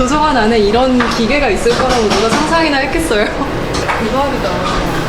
도서관 안에 이런 기계가 있을 거라고 누가 상상이나 했겠어요? 대박이다.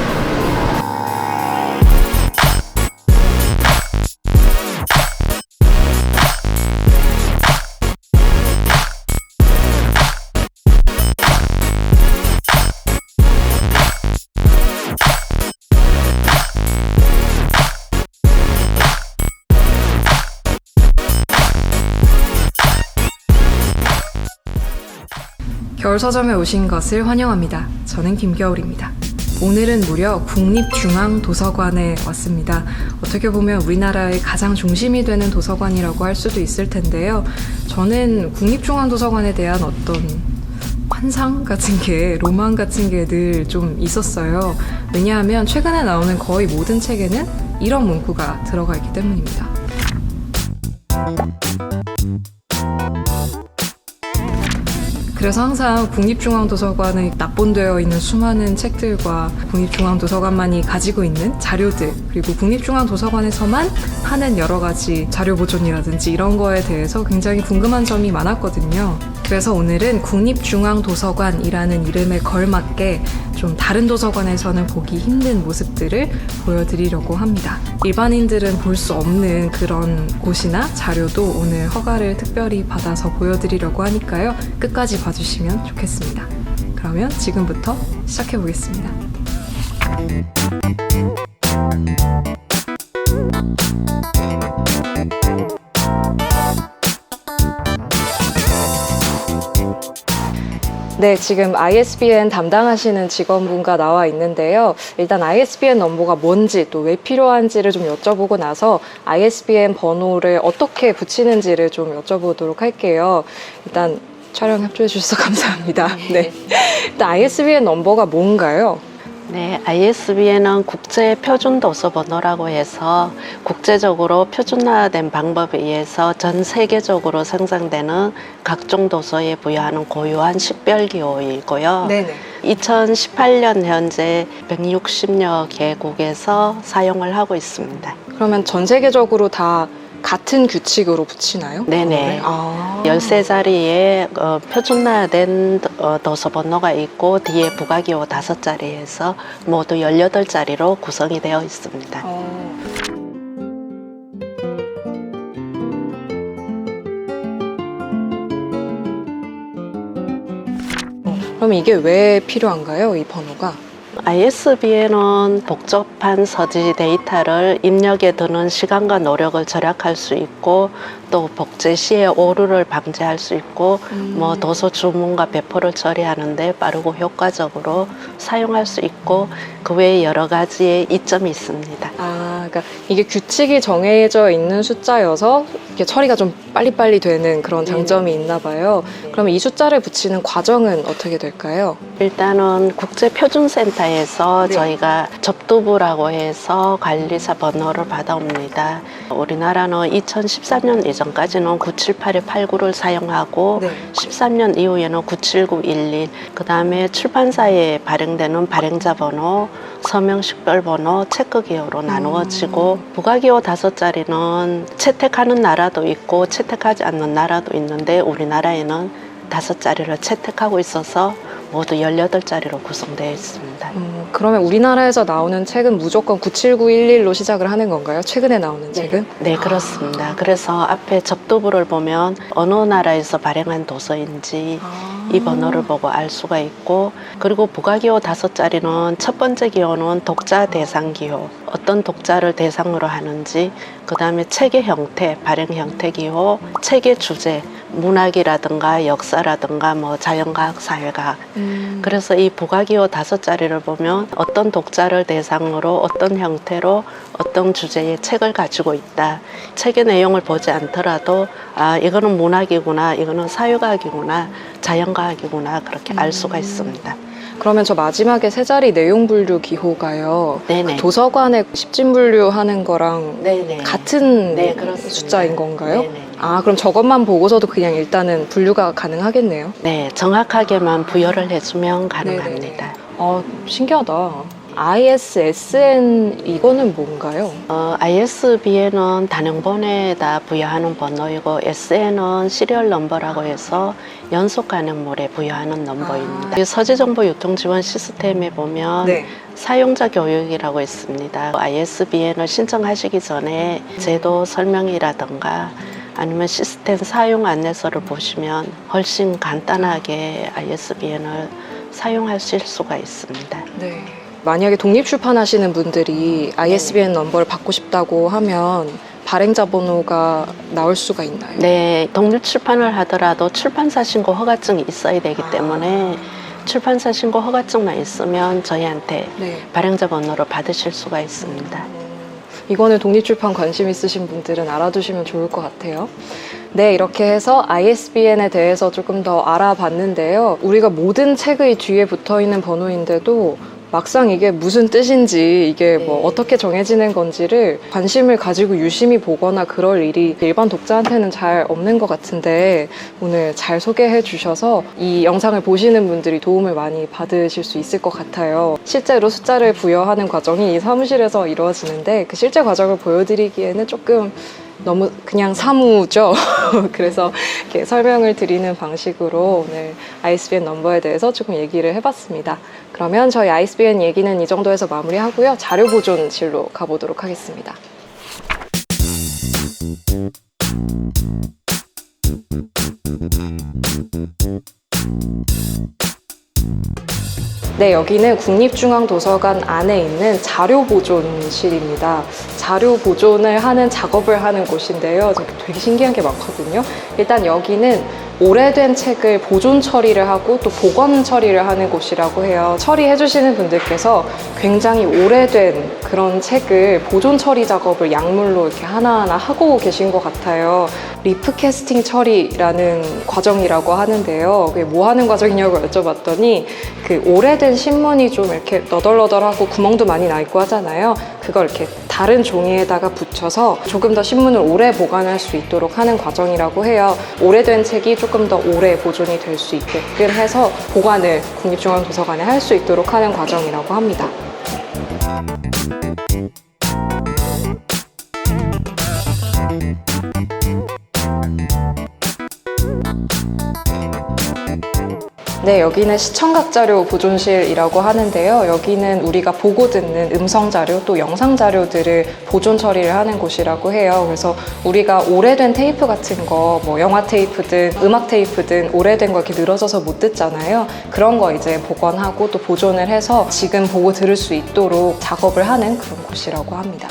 겨울 서점에 오신 것을 환영합니다. 저는 김겨울입니다. 오늘은 무려 국립중앙도서관에 왔습니다. 어떻게 보면 우리나라의 가장 중심이 되는 도서관이라고 할 수도 있을 텐데요. 저는 국립중앙도서관에 대한 어떤 환상 같은 게, 로망 같은 게 늘 좀 있었어요. 왜냐하면 최근에 나오는 거의 모든 책에는 이런 문구가 들어가 있기 때문입니다. 그래서 항상 국립중앙도서관에 납본되어 있는 수많은 책들과 국립중앙도서관만이 가지고 있는 자료들 그리고 국립중앙도서관에서만 하는 여러 가지 자료 보존이라든지 이런 거에 대해서 굉장히 궁금한 점이 많았거든요. 그래서 오늘은 국립중앙도서관이라는 이름에 걸맞게 좀 다른 도서관에서는 보기 힘든 모습들을 보여드리려고 합니다. 일반인들은 볼 수 없는 그런 곳이나 자료도 오늘 허가를 특별히 받아서 보여드리려고 하니까요. 끝까지 봐주시면 좋겠습니다. 그러면 지금부터 시작해 보겠습니다. 네, 지금 ISBN 담당하시는 직원분과 나와 있는데요. 일단 ISBN 넘버가 뭔지 또 왜 필요한지를 좀 여쭤보고 나서 ISBN 번호를 어떻게 붙이는지를 좀 여쭤보도록 할게요. 일단 촬영 협조해 주셔서 감사합니다. 네. 일단 ISBN 넘버가 뭔가요? 네, ISBN은 국제 표준 도서 번호라고 해서 국제적으로 표준화된 방법에 의해서 전 세계적으로 생산되는 각종 도서에 부여하는 고유한 식별 기호이고요. 네네. 2018년 현재 160여 개국에서 사용을 하고 있습니다. 그러면 전 세계적으로 다 같은 규칙으로 붙이나요? 네네. 아. 13자리에 어, 표준화된 어, 도서 번호가 있고 뒤에 부가기호 5자리에서 모두 18자리로 구성이 되어 있습니다. 어. 그럼 이게 왜 필요한가요? 이 번호가? ISBN은 복잡한 서지 데이터를 입력에 드는 시간과 노력을 절약할 수 있고 또 복제 시에 오류를 방지할 수 있고 음. 뭐 도서 주문과 배포를 처리하는데 빠르고 효과적으로 사용할 수 있고 그 외에 여러 가지의 이점이 있습니다. 아, 그러니까 이게 규칙이 정해져 있는 숫자여서 이게 처리가 좀 빨리빨리 되는 그런 장점이 있나 봐요. 그러면 이 숫자를 붙이는 과정은 어떻게 될까요? 일단은 국제표준센터에서 네. 저희가 접두부라고 해서 관리사 번호를 받아옵니다. 우리나라는 2013년 이전까지는 978-89를 사용하고 네. 13년 이후에는 97911, 그 다음에 출판사에 발행되는 발행자 번호, 서명식별 번호, 체크 기호로 나누어 지고 부가기호 다섯 자리는 채택하는 나라도 있고 채택하지 않는 나라도 있는데 우리나라에는 다섯 자리를 채택하고 있어서 모두 18자리로 구성되어 있습니다. 음, 그러면 우리나라에서 나오는 책은 무조건 97911로 시작을 하는 건가요? 최근에 나오는 책은? 네, 그렇습니다. 그래서 앞에 접두부를 보면 어느 나라에서 발행한 도서인지 아. 이 번호를 보고 알 수가 있고 그리고 부가기호 다섯 자리는 첫 번째 기호는 독자 대상 기호 어떤 독자를 대상으로 하는지 그 다음에 책의 형태 발행 형태 기호 책의 주제 문학이라든가 역사라든가 뭐 자연과학 사회과학 음. 그래서 이 부가기호 다섯 자리를 보면 어떤 독자를 대상으로 어떤 형태로 어떤 주제의 책을 가지고 있다. 책의 내용을 보지 않더라도 아 이거는 문학이구나, 이거는 사회과학이구나, 자연과학이구나 그렇게 알 수가 있습니다. 그러면 저 마지막에 세 자리 내용 분류 기호가요. 네네. 도서관에 십진 분류하는 거랑 네네. 같은 네, 그렇습니다. 숫자인 건가요? 네네. 아, 그럼 저것만 보고서도 그냥 일단은 분류가 가능하겠네요. 네, 정확하게만 부여를 해주면 가능합니다. 아, 신기하다. ISSN 이거는 뭔가요? 어, ISBN은 단행본에다 부여하는 번호이고 SN은 시리얼 넘버라고 해서 연속 간행물에 부여하는 넘버입니다. 이 서지정보 유통 지원 시스템에 보면 네. 사용자 교육이라고 있습니다. ISBN을 신청하시기 전에 제도 설명이라든가 아니면 시스템 사용 안내서를 보시면 훨씬 간단하게 ISBN을 사용하실 수가 있습니다. 네. 만약에 독립 출판하시는 분들이 ISBN 넘버를 받고 싶다고 하면 발행자 번호가 나올 수가 있나요? 네, 독립 출판을 하더라도 출판사 신고 허가증이 있어야 되기 때문에 출판사 신고 허가증만 있으면 저희한테 네. 발행자 번호를 받으실 수가 있습니다. 이거는 독립출판 관심 있으신 분들은 알아두시면 좋을 것 같아요. 네, 이렇게 해서 ISBN에 대해서 조금 더 알아봤는데요. 우리가 모든 책의 뒤에 붙어 있는 번호인데도 막상 이게 무슨 뜻인지 이게 뭐 네. 어떻게 정해지는 건지를 관심을 가지고 유심히 보거나 그럴 일이 일반 독자한테는 잘 없는 것 같은데 오늘 잘 소개해 주셔서 이 영상을 보시는 분들이 도움을 많이 받으실 수 있을 것 같아요. 실제로 숫자를 부여하는 과정이 이 사무실에서 이루어지는데 그 실제 과정을 보여드리기에는 조금 너무 그냥 사무죠. 그래서 이렇게 설명을 드리는 방식으로 오늘 ISBN 넘버에 대해서 조금 얘기를 해봤습니다. 그러면 저희 ISBN 얘기는 이 정도에서 마무리하고요. 자료 보존실로 가보도록 하겠습니다. 네, 여기는 국립중앙도서관 안에 있는 자료 보존실입니다. 자료 보존을 하는 작업을 하는 곳인데요. 되게 신기한 게 많거든요. 일단 여기는 오래된 책을 보존 처리를 하고 또 복원 처리를 하는 곳이라고 해요. 처리해 주시는 분들께서 굉장히 오래된 그런 책을 보존 처리 작업을 약물로 이렇게 하나하나 하고 계신 것 같아요. 리프 캐스팅 처리라는 과정이라고 하는데요. 그게 뭐 하는 과정이냐고 여쭤봤더니 그 오래된 신문이 좀 이렇게 너덜너덜하고 구멍도 많이 나 있고 하잖아요. 그걸 이렇게 다른 종이에다가 붙여서 조금 더 신문을 오래 보관할 수 있도록 하는 과정이라고 해요. 오래된 책이 조금 더 오래 보존이 될 수 있게끔 해서 보관을 국립중앙도서관에 할 수 있도록 하는 과정이라고 합니다. 네, 여기는 시청각 자료 보존실이라고 하는데요. 여기는 우리가 보고 듣는 음성 자료 또 영상 자료들을 보존 처리를 하는 곳이라고 해요. 그래서 우리가 오래된 테이프 같은 거, 뭐 영화 테이프든 음악 테이프든 오래된 거 이렇게 늘어져서 못 듣잖아요. 그런 거 이제 복원하고 또 보존을 해서 지금 보고 들을 수 있도록 작업을 하는 그런 곳이라고 합니다.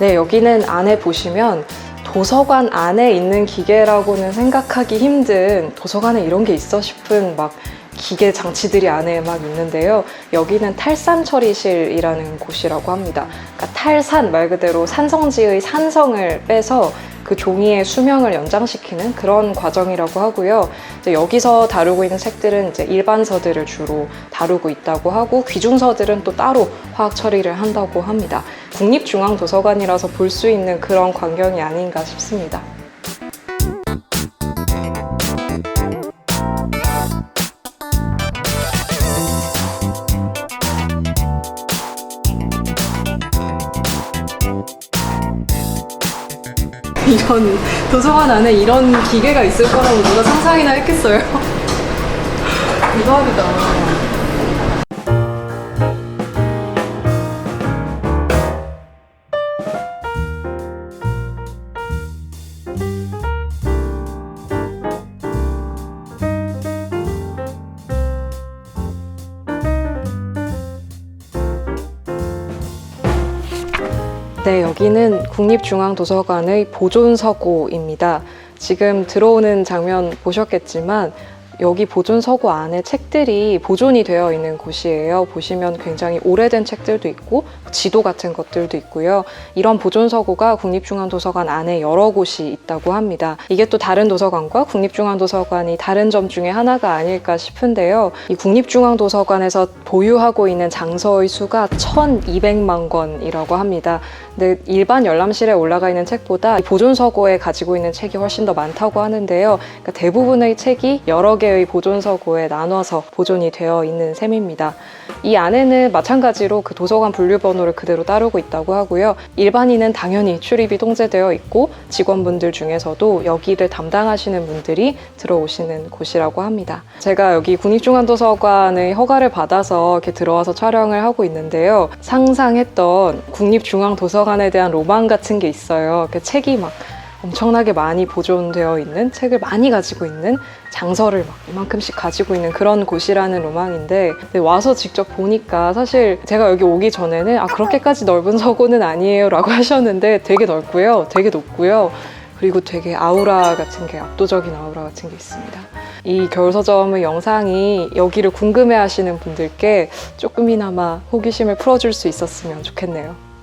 네, 여기는 안에 보시면 도서관 안에 있는 기계라고는 생각하기 힘든 도서관에 이런 게 있어 싶은 막 기계 장치들이 안에 막 있는데요. 여기는 탈산 처리실이라는 곳이라고 합니다. 그러니까 탈산 말 그대로 산성지의 산성을 빼서 그 종이의 수명을 연장시키는 그런 과정이라고 하고요. 여기서 다루고 있는 책들은 이제 일반서들을 주로 다루고 있다고 하고 귀중서들은 또 따로 화학 처리를 한다고 합니다. 국립중앙도서관이라서 볼 수 있는 그런 광경이 아닌가 싶습니다. 이런 도서관 안에 이런 기계가 있을 거라고 누가 상상이나 했겠어요? 대박이다. 여기는 국립중앙도서관의 보존서고입니다. 지금 들어오는 장면 보셨겠지만 여기 보존 서고 안에 책들이 보존이 되어 있는 곳이에요. 보시면 굉장히 오래된 책들도 있고 지도 같은 것들도 있고요. 이런 보존 서고가 국립중앙도서관 안에 여러 곳이 있다고 합니다. 이게 또 다른 도서관과 국립중앙도서관이 다른 점 중에 하나가 아닐까 싶은데요. 이 국립중앙도서관에서 보유하고 있는 장서의 수가 1,200만 권이라고 합니다. 근데 일반 열람실에 올라가 있는 책보다 보존 서고에 가지고 있는 책이 훨씬 더 많다고 하는데요. 그러니까 대부분의 책이 여러 개의 보존 서고에 나눠서 보존이 되어 있는 셈입니다. 이 안에는 마찬가지로 그 도서관 분류 번호를 그대로 따르고 있다고 하고요. 일반인은 당연히 출입이 통제되어 있고 직원분들 중에서도 여기를 담당하시는 분들이 들어오시는 곳이라고 합니다. 제가 여기 국립중앙도서관의 허가를 받아서 이렇게 들어와서 촬영을 하고 있는데요. 상상했던 국립중앙도서관에 대한 로망 같은 게 있어요. 그 책이 막 엄청나게 많이 보존되어 있는 책을 많이 가지고 있는 장서를 막 이만큼씩 가지고 있는 그런 곳이라는 로망인데 와서 직접 보니까 사실 제가 여기 오기 전에는 아 그렇게까지 넓은 서고는 아니에요 라고 하셨는데 되게 넓고요, 되게 높고요. 그리고 되게 아우라 같은 게 압도적인 아우라 같은 게 있습니다. 이 겨울 서점의 영상이 여기를 궁금해 하시는 분들께 조금이나마 호기심을 풀어줄 수 있었으면 좋겠네요.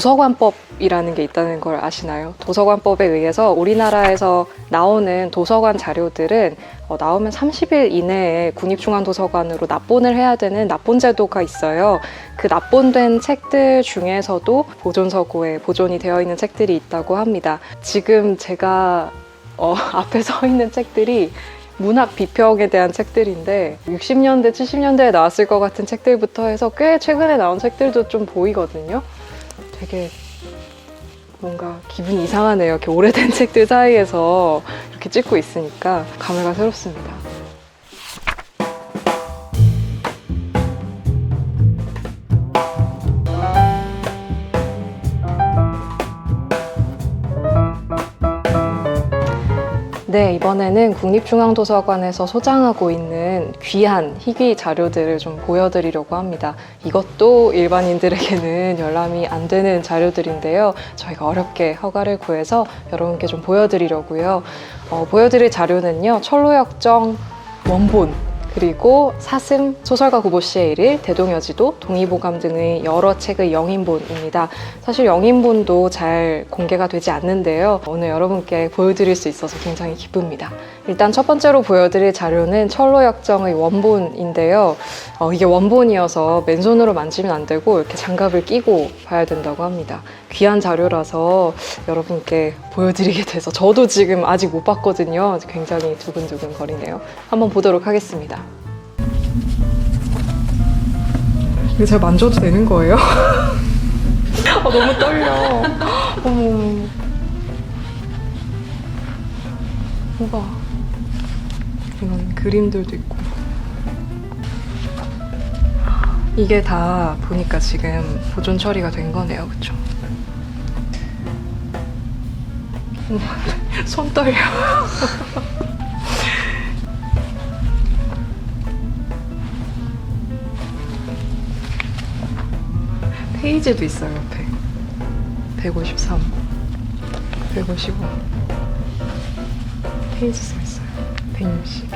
도서관법이라는 게 있다는 걸 아시나요? 도서관법에 의해서 우리나라에서 나오는 도서관 자료들은 어, 나오면 30일 이내에 국립중앙도서관으로 납본을 해야 되는 납본 제도가 있어요. 그 납본된 책들 중에서도 보존서고에 보존이 되어 있는 책들이 있다고 합니다. 지금 제가 어, 앞에 서 있는 책들이 문학 비평에 대한 책들인데 60년대, 70년대에 나왔을 것 같은 책들부터 해서 꽤 최근에 나온 책들도 좀 보이거든요. 되게 뭔가 기분이 이상하네요. 이렇게 오래된 책들 사이에서 이렇게 찍고 있으니까 감회가 새롭습니다. 네, 이번에는 국립중앙도서관에서 소장하고 있는 귀한 희귀 자료들을 좀 보여드리려고 합니다. 이것도 일반인들에게는 열람이 안 되는 자료들인데요. 저희가 어렵게 허가를 구해서 여러분께 좀 보여드리려고요. 어, 보여드릴 자료는요, 철로역정 원본, 그리고 사슴, 소설가 구보 씨의 일일, 대동여지도, 동의보감 등의 여러 책의 영인본입니다. 사실 영인본도 잘 공개가 되지 않는데요. 오늘 여러분께 보여드릴 수 있어서 굉장히 기쁩니다. 일단 첫 번째로 보여드릴 자료는 철로역정의 원본인데요. 어, 이게 원본이어서 맨손으로 만지면 안 되고 이렇게 장갑을 끼고 봐야 된다고 합니다. 귀한 자료라서 여러분께 보여드리게 돼서 저도 지금 아직 못 봤거든요. 굉장히 두근두근 거리네요. 한번 보도록 하겠습니다. 이거 제가 만져도 되는 거예요? 아, 너무 떨려. 어머. 뭐가. 이런 그림들도 있고. 이게 다 보니까 지금 보존 처리가 된 거네요. 그쵸? 손 떨려. 페이지도 있어요, 옆에. 153, 155. 페이지 써 있어요. 160.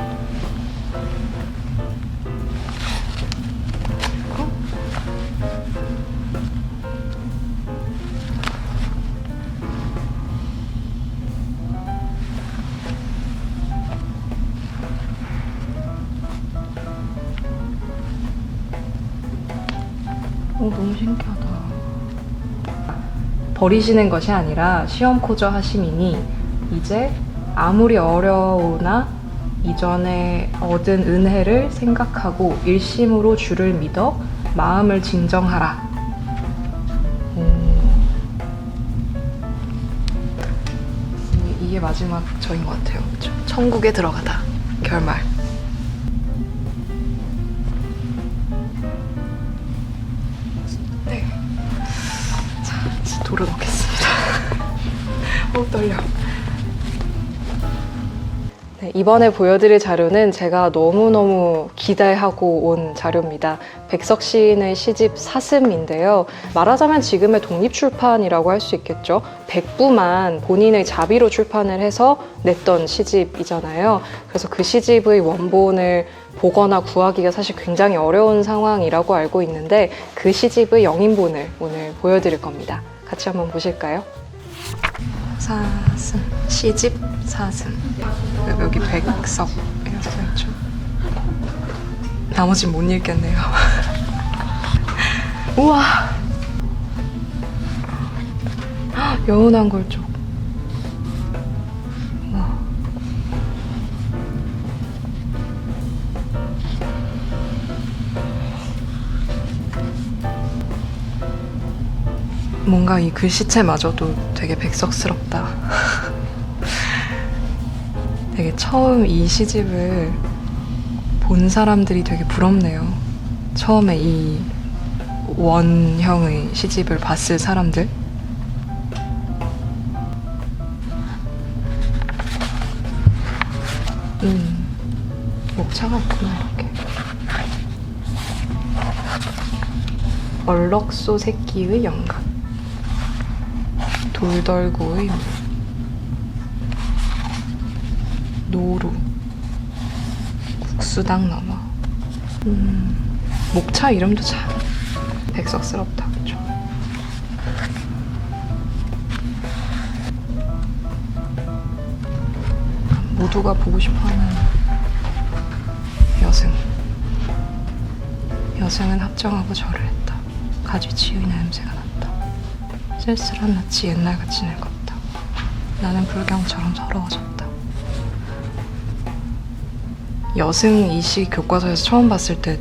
그리고 어, 너무 신기하다. 버리시는 것이 아니라 시험 코저 하심이니 이제 아무리 어려우나 이전에 얻은 은혜를 생각하고 일심으로 주를 믿어 마음을 진정하라. 음. 이- 이게 마지막 저인 것 같아요. 천국에 들어가다. 결말. 네. 자, 돌을 넣겠습니다. 어, 떨려. 네, 이번에 보여드릴 자료는 제가 너무너무 기대하고 온 자료입니다. 백석 시인의 시집 사슴인데요. 말하자면 지금의 독립출판이라고 할 수 있겠죠. 백부만 본인의 자비로 출판을 해서 냈던 시집이잖아요. 그래서 그 시집의 원본을 보거나 구하기가 사실 굉장히 어려운 상황이라고 알고 있는데 그 시집의 영인본을 오늘 보여드릴 겁니다. 같이 한번 보실까요? 사슴 시집 사슴. 여기 백석 이렇게 써있죠 나머진 못 읽겠네요. 우와! 헉, 여운한 걸쪽 뭔가 이 글씨체마저도 되게 백석스럽다. 되게 처음 이 시집을 본 사람들이 되게 부럽네요. 처음에 이 원형의 시집을 봤을 사람들. 음, 목차가 없구나, 이렇게. 얼럭소 새끼의 영감. 돌덜구의 물. 노루. 국수당 넘어. 음, 목차 이름도 참 백석스럽다, 그쵸? 모두가 보고 싶어하는 여승. 여승은 합정하고 절을 했다. 가지치의 냄새가 났다. 쓸쓸한 낯이 옛날같이 늙었다. 나는 불경처럼 서러워졌다. 여승 이시 교과서에서 처음 봤을 때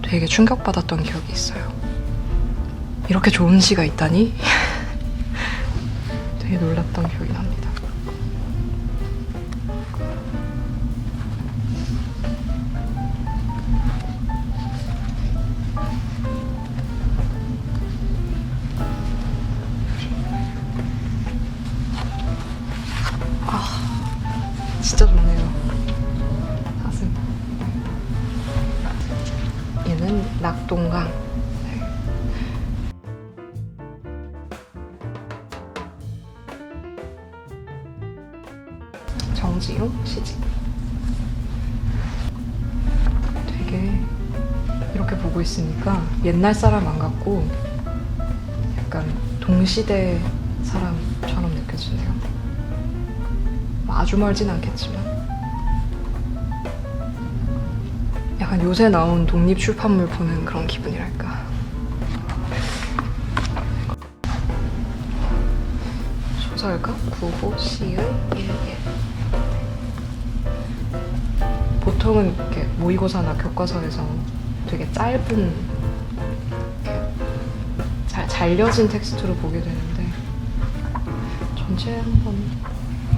되게 충격받았던 기억이 있어요. 이렇게 좋은 시가 있다니? 되게 놀랐던 기억이 납니다. 있으니까 옛날 사람 안 같고 약간 동시대 사람처럼 느껴지네요. 뭐 아주 멀진 않겠지만. 약간 요새 나온 독립 출판물 보는 그런 기분이랄까. 소설가? 구호? 시의? 일예 보통은 이렇게 모의고사나 교과서에서 되게 짧은 잘 잘려진 텍스트로 보게 되는데 전체 한번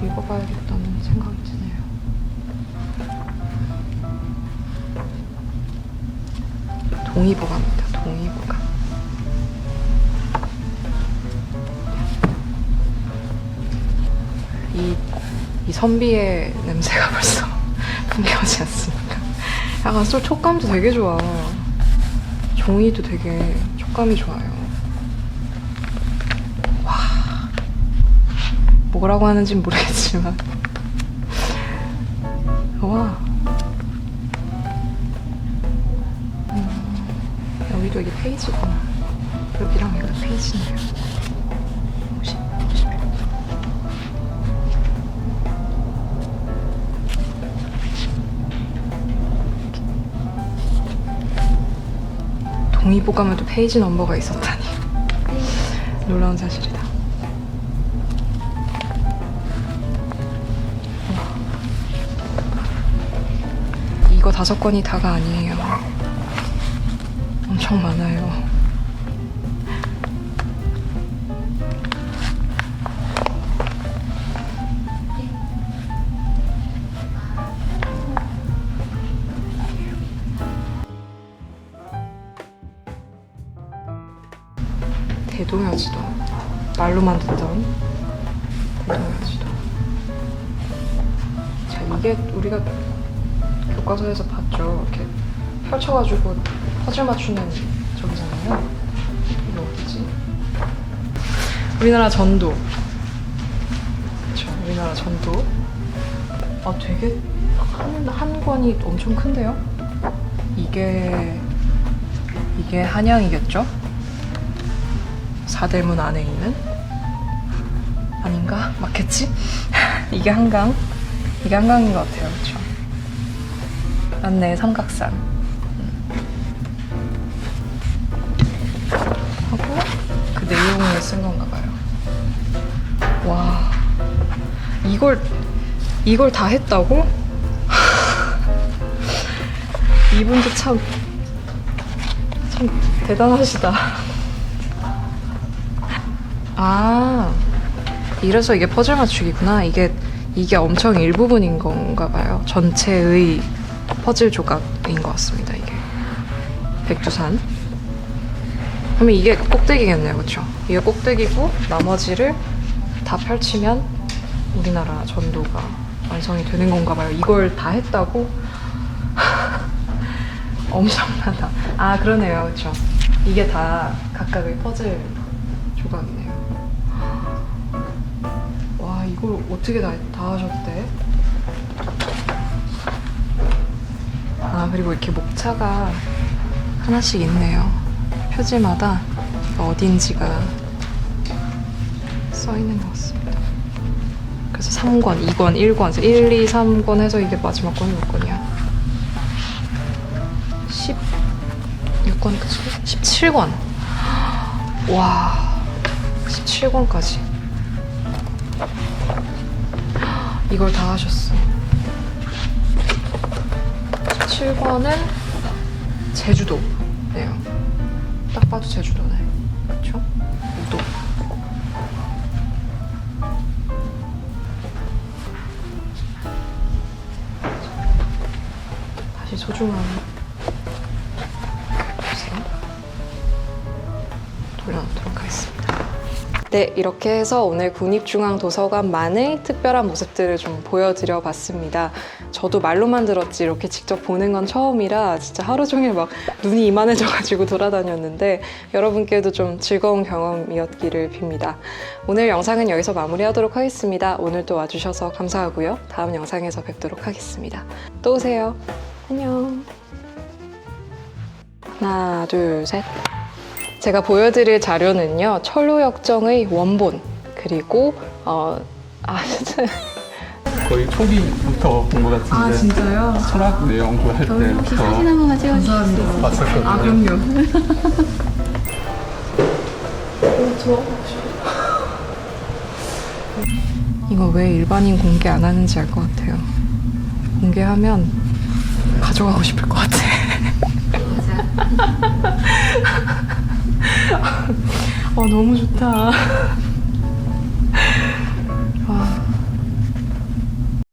읽어봐야겠다는 생각이 드네요. 동의보감입니다. 동의보감. 이, 이 선비의 냄새가 벌써 풍겨오지 않습니까? 약간 또 촉감도 되게 좋아. 종이도 되게 촉감이 좋아요. 뭐라고 하는지 모르겠지만. 와. 음, 여기도 이게 페이지구나. 여기랑 여기 페이지네요 동의보감에도 페이지 넘버가 있었다니 놀라운 사실이다 이거 다섯 권이 다가 아니에요. 엄청 많아요. 말로만 듣던 대동여지도 자 이게 우리가 교과서에서 봤죠. 이렇게 펼쳐가지고 퍼즐 맞추는 저기잖아요. 이거 어디지? 우리나라 전도. 그렇죠. 우리나라 전도. 아 되게 한, 한 권이 엄청 큰데요? 이게 이게 한양이겠죠? 사대문 안에 있는? 맞겠지? 이게 한강 이게 한강인 것 같아요 그렇죠? 맞네 삼각산 음. 하고 그 내용을 쓴 건가 봐요 와 이걸 이걸 다 했다고? 이분도 참, 참 대단하시다. 아, 이래서 이게 퍼즐 맞추기구나. 이게, 이게 엄청 일부분인 건가 봐요. 전체의 퍼즐 조각인 것 같습니다, 이게. 백두산. 그러면 이게 꼭대기겠네요, 그쵸? 이게 꼭대기고, 나머지를 다 펼치면 우리나라 전도가 완성이 되는 건가 봐요. 이걸 다 했다고? 엄청나다. 아, 그러네요. 그쵸. 이게 다 각각의 퍼즐 조각이네요. 와, 이걸 어떻게 다, 다 하셨대? 아, 그리고 이렇게 목차가 하나씩 있네요. 표지마다 어딘지가 써 있는 것 같습니다. 그래서 3권, 2권, 1권, 1, 2, 3권 해서 이게 마지막 권이 몇 권이야? 16권 그치? 17권. 와, 17권까지. 이걸 다 하셨어. 17권은 제주도네요. 딱 봐도 제주도네. 그렇죠? 우도. 다시 소중한 네, 이렇게 해서 오늘 국립중앙도서관만의 특별한 모습들을 좀 보여드려 봤습니다. 저도 말로만 들었지 이렇게 직접 보는 건 처음이라 진짜 하루 종일 막 눈이 이만해져가지고 돌아다녔는데 여러분께도 좀 즐거운 경험이었기를 빕니다. 오늘 영상은 여기서 마무리하도록 하겠습니다. 오늘도 와주셔서 감사하고요. 다음 영상에서 뵙도록 하겠습니다. 또 오세요. 안녕. 하나, 둘, 셋. 제가 보여드릴 자료는요, 철로역정의 원본, 그리고, 어, 아, 진짜. 거의 초기부터 본 것 같은데 아, 진짜요? 철학 내용 구할 혹시 때부터 사진 한 번만 찍어주세요. 봤었거든요. 아, 그럼요. 이거 왜 일반인 공개 안 하는지 알 것 같아요. 공개하면 가져가고 싶을 것 같아. 아, 너무 좋다.